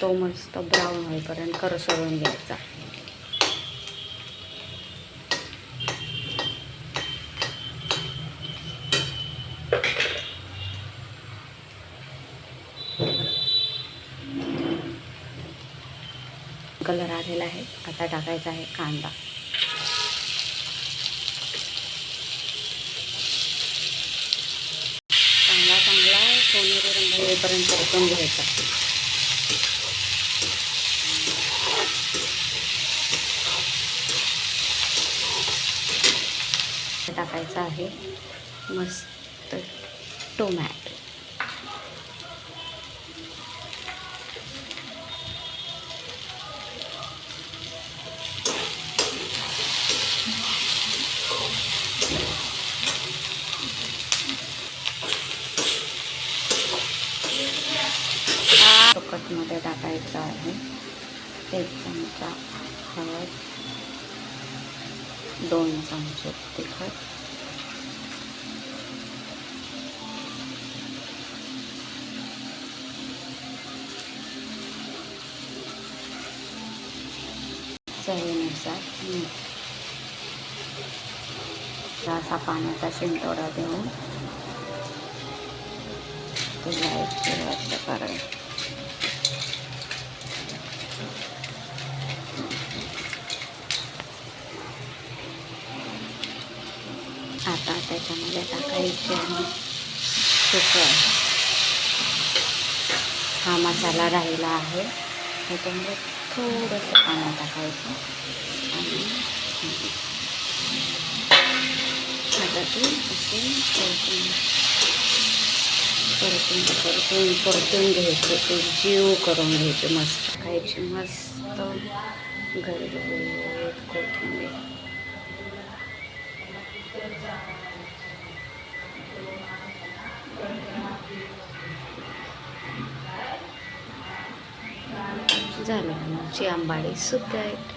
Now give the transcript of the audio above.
तो मस्त ब्राऊन होईपर्यंत करसळून घ्यायचा. कलर आलेला आहे. आता टाकायचा आहे कांदा. कांदा चांगला सोनेरी रंग येईपर्यंत परतून घ्यायचा. टाकायचा आहे. मस्त टोमॅटो. मध्ये टाकायचं आहे. एक चमचा हळद दोन चमचे तिखट. चवीनुसार. मीठ असा पाण्याचा शिंतोडा देऊन तिला एक चिरवाट आता त्याच्यामध्ये टाकायचे आहे सुकं. हा मसाला राहिला आहे. त्याच्यामध्ये थोडंसं पाणी टाकायचं आणि आता ते असे परतून परतून परतून परतून घ्यायचे ते जीव करून घ्यायचे मस्त खायचे मस्त घरगुती कोथिंबीर झालं आमची आंबाडी सुकट.